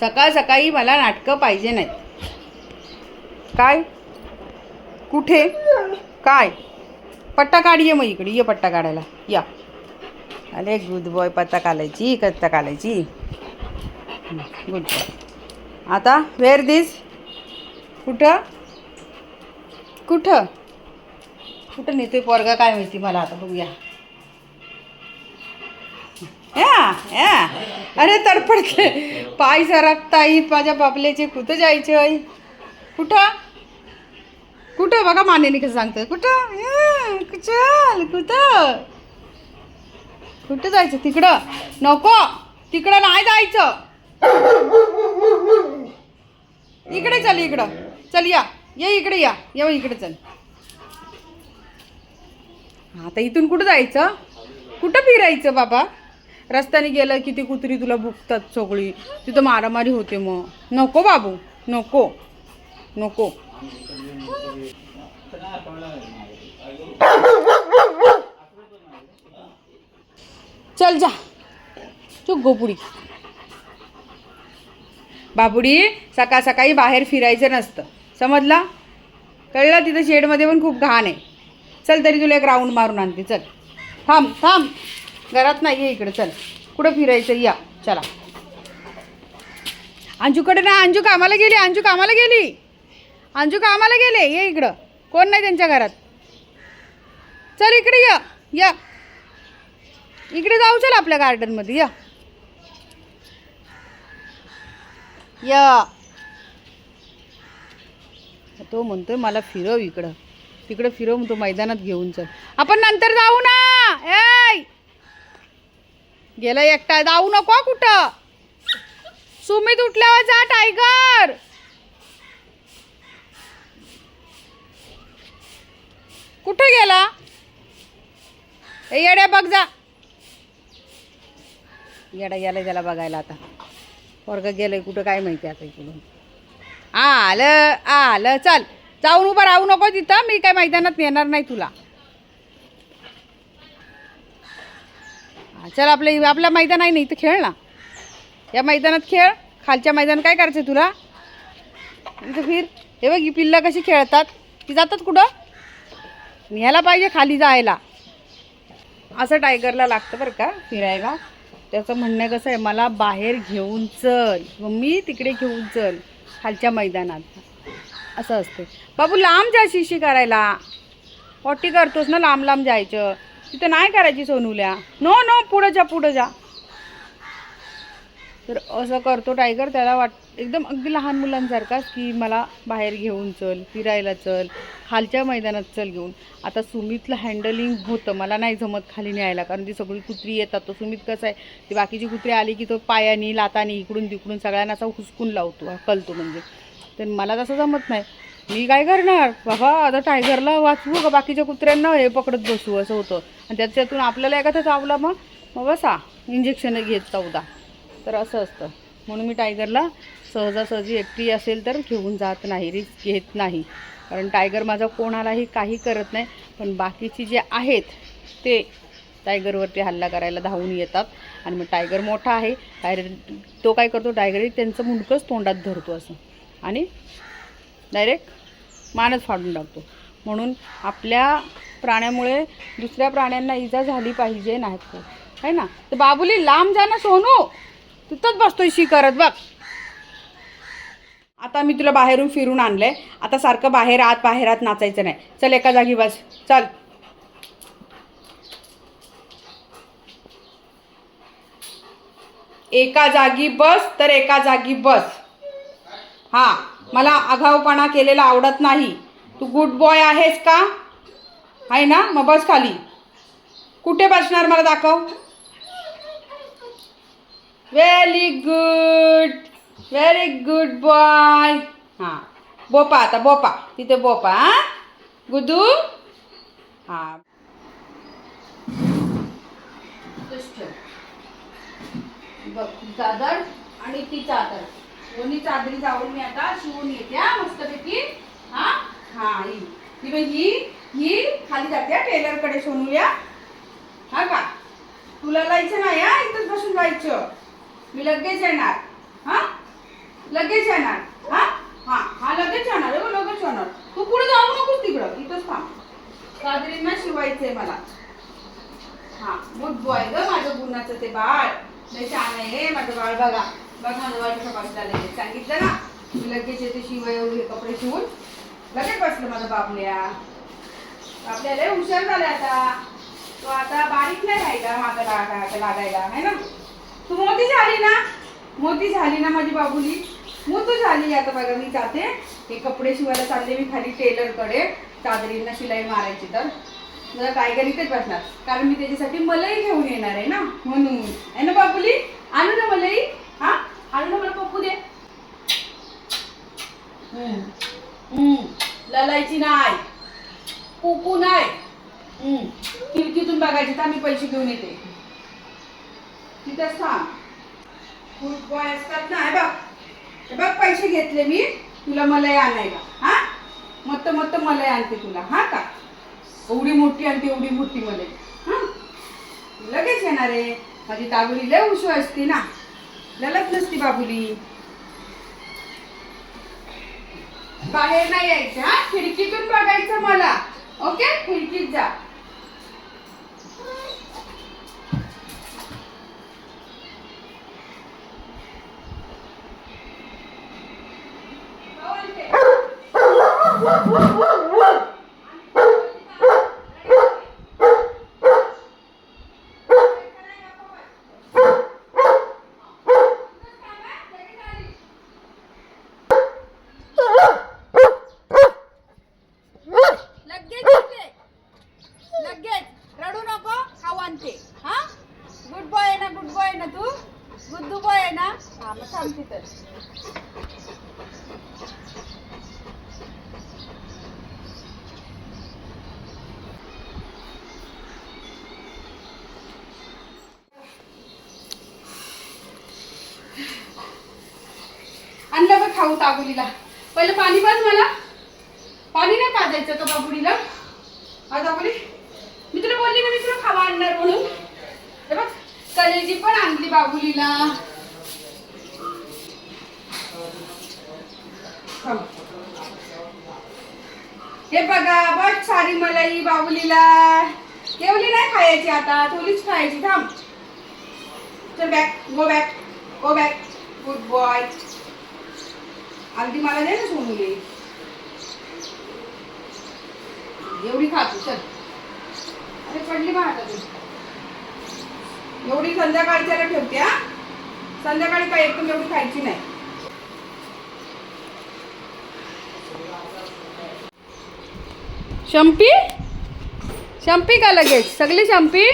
सकाळ सकाळी मला नाटकं पाहिजे नाहीत. काय? कुठे? काय? पट्टा काढ ये मग इकडे. ये पट्टा काढायला. या. अरे गुड बॉय पत्ता काढायची कत्ता काढायची. गुड बॉय आता वेअर दिस कुठं? कुठं? कुठं नेतोय पोरगा? काय माहिती मला आता बघूया. या या. अरे तडफडके पाय सरकताई माझ्या बाबल्याचे कुठं जायचे आई? कुठं? कुठं? बघा मानेने कसं सांगतं कुठं? चल कुठं? कुठं जायचं? तिकडं. नको. तिकडं नाही जायचं. इकडे चल इकडं. चल या. ये इकडे या. ये इकडे चल. आता इथून कुठं जायचं? कुठं फिरायचं बाबा? रस्त्याने गेलं की ती कुत्री तुला भुकतात सगळी. तिथं मारामारी होते मग. नको बाबू नको. नको. चल जा. चुक गोपुडी बाबुडी सकाळ सकाळी बाहेर फिरायचं नसतं. समजला? कळलं? तिथं शेडमध्ये पण खूप घाण आहे. चल तरी तुला एक राऊंड मारून आणते. चल. थांब थांब. घरात नाही ये इकडे चल. कुठं फिरायचं या. चला. अंजूकडे ना अंजू कामाला गेली अंजू कामाला गेली. अंजू कामाला गेले ये इकडं. कोण नाही त्यांच्या घरात. चल इकडे या. या. इकडे जाऊ चल आपल्या गार्डनमध्ये या. या. तो म्हणतोय मला फिरव इकडं. तिकडं फिरव म्हणतो मैदानात घेऊन चल. आपण नंतर जाऊ ना. ए गेलं एकटा. जाऊ नको कुठं. सुमित उठल्यावर जा टायगर. कुठं गेला? येड्या बघ जा. येडा गेला त्याला बघायला आता. वर्ग गेलंय कुठं काय माहिती आता इकडून. आलं आलं चल. जाऊन उभं राहू नको तिथं. मी काय मैदानात नेणार नाही तुला. चल आपलं आपलं मैदान आहे ना इथं खेळ ना. या मैदानात खेळ खालच्या मैदान काय करायचं तुला? इथं फिर. हे बघ ही पिल्लं कशी खेळतात. ती जातात कुठं? न्यायला पाहिजे खाली जायला. असं टायगरला लागतं बरं का फिरायला. त्याचं म्हणणं कसं आहे मला बाहेर घेऊन चल. मम्मी तिकडे घेऊन चल. खालच्या मैदानात. असं असते बाबू लांब जा शिशी करायला. पॉटी करतोस ना लांब लांब जायचं. तिथं नाही करायची सोनूल्या. नो नो पुढं जा पुढं जा. तर असं करतो टायगर त्याला वाट एकदम अगदी लहान मुलांसारखाच की मला बाहेर घेऊन चल फिरायला चल खालच्या मैदानात चल घेऊन. आता सुमितला हँडलिंग होतं. मला नाही जमत खाली न्यायला कारण ती सगळी कुत्री येतात. तो सुमित कसं आहे? ती बाकीची कुत्री आली की तो पायानी लातानी इकडून तिकडून सगळ्यांना असा हुसकून लावतो कलतो म्हणजे. तर मला तसं जमत नाही. मी काय करणार? बाबा आता टायगरला वाचवू का? बाकीच्या कुत्र्यांना हे पकडत बसू असं होतं. आणि त्याच्यातून आपल्याला एखादा चावला मग? मग बसा. इंजेक्शन घेत चौदा तर असं असतं. म्हणून मी टायगरला सहजासहजी एकटी असेल तर घेऊन जात नाही रिस्क घेत नाही. कारण टायगर माझा कोणालाही काही करत नाही. पण बाकीची जे आहेत ते टायगरवरती हल्ला करायला धावून येतात. आणि मग टायगर मोठा आहे. टायगर तो काय करतो? टायगर त्यांचं मुंडकंच तोंडात धरतो असं. आणि डायरेक्ट मानच फाडून टाकतो. म्हणून आपल्या प्राण्यामुळे दुसऱ्या प्राण्यांना इजा झाली पाहिजे नाही का है ना? तर बाबुली लांब जा ना सोनू. तिथंच बसतोय शी करत बघ. आता मी तुला बाहेरून फिरून आणलंय. आता सारखं बाहेर आत बाहेर आत नाचायचं नाही. चल एका जागी बस. चल. एका जागी बस तर एका जागी बस. हा. मला आघावपणा केलेला आवडत नाही. तू गुड बॉय आहेस का? आहे ना? मग बस खाली. कुठे बसणार मला दाखव. Very good very good boy हां. बोपा आता बोपा. तिथे बोपा हां? गुदू? हां. बघ आणि ती चादर. दोन्ही चादरी जाऊन मी आता शिवून येते हा मस्तपैकी. हा? हा ही. ही ही ही खाली जाते टेलरकडे सोनूया हा का? तुला जायचं नाही हा इथंच बसून जायचं मी लगेच येणार. हा? लगेच येणार. हा? हा हा लगेच येणार हो लगेच येणार. तू पुढे जाऊ नकोस तिकडं? इथंच थांब. चादरींना शिवायचंय मला. हा मग बॉय ग माझ्या गुणाचं ते बाळ. लय छान आहे हे माझं बाळ बघा. बघा माझं बाळ कसं बसला लगेच सांगितलं ना मी लगेच येते शिवाय वगैरे कपडे शिवून. लगेच बसलं माझं बाबल्या बाबल्या लय हुशार झाले आता. तो आता बारीक नाही राहिला माझा लागा लागायला. है ना? तू मोठी झाली ना? मोठी झाली ना माझी बाबुली? मोठी झाली आता बघा मी जाते. हे कपडे शिवायला चालले मी खाली टेलरकडे. चादरींना शिलाई मारायची तर. जरा टायगर इथेच बसणार. कारण मी त्याच्यासाठी मलई घेऊन येणार आहे ना? म्हणून. आहे ना बाबुली? आणू ना मलई? हा? आणू ना मला पप्पू दे. ललायची नाही. कुकू नाही. खिडकीतून बघायची तर मी पैसे घेऊन येते. तिथंच थांब फुल बॉय असतात ना बघ. बघ पैसे घेतले मी तुला मलई आणायला. हा? मत्त मत्त मलई आणते तुला. हा का? एवढी मोठी आणते एवढी मोठी मध्ये लगेच येणार आहे. माझी दाबुली लय उशू असते ना. ललत नसती बाबुली. बाहेर नाही यायचं हा? खिडकीतून बघायचं मला. ओके? खिडकीत जा लगेच येते. लगेच रडू नको खाऊ आणते हा गुड बॉय आहे ना गुड बॉय आहे ना तू गुड्डू बॉय आहे ना हा मग थांबते तर. आणलं बघ खाऊ ताबुलीला पहिलं पाणी पाज मला. पाणी नाही पाजायचं का बाबुलीला हा ताबुली मी तुला बोलली ना मी तुला खावा आणणार म्हणून. बघ कलेजी पण आणली बाबुलीला. हे बघा बघ सारी मलाई बाबुलीला केवली नाही खायची आता? थोडीच खायची थांब. चल back go back go back good boy अगदी मला दे ना सोनूले एवढी खातो चल. अरे पडली बा आता तू. एवढी संध्याकाळी त्याला ठेवते हा? संध्याकाळी काय एकदम एवढी खायची नाही. शंपी? शंपी का लगेच? सगळी शंपी?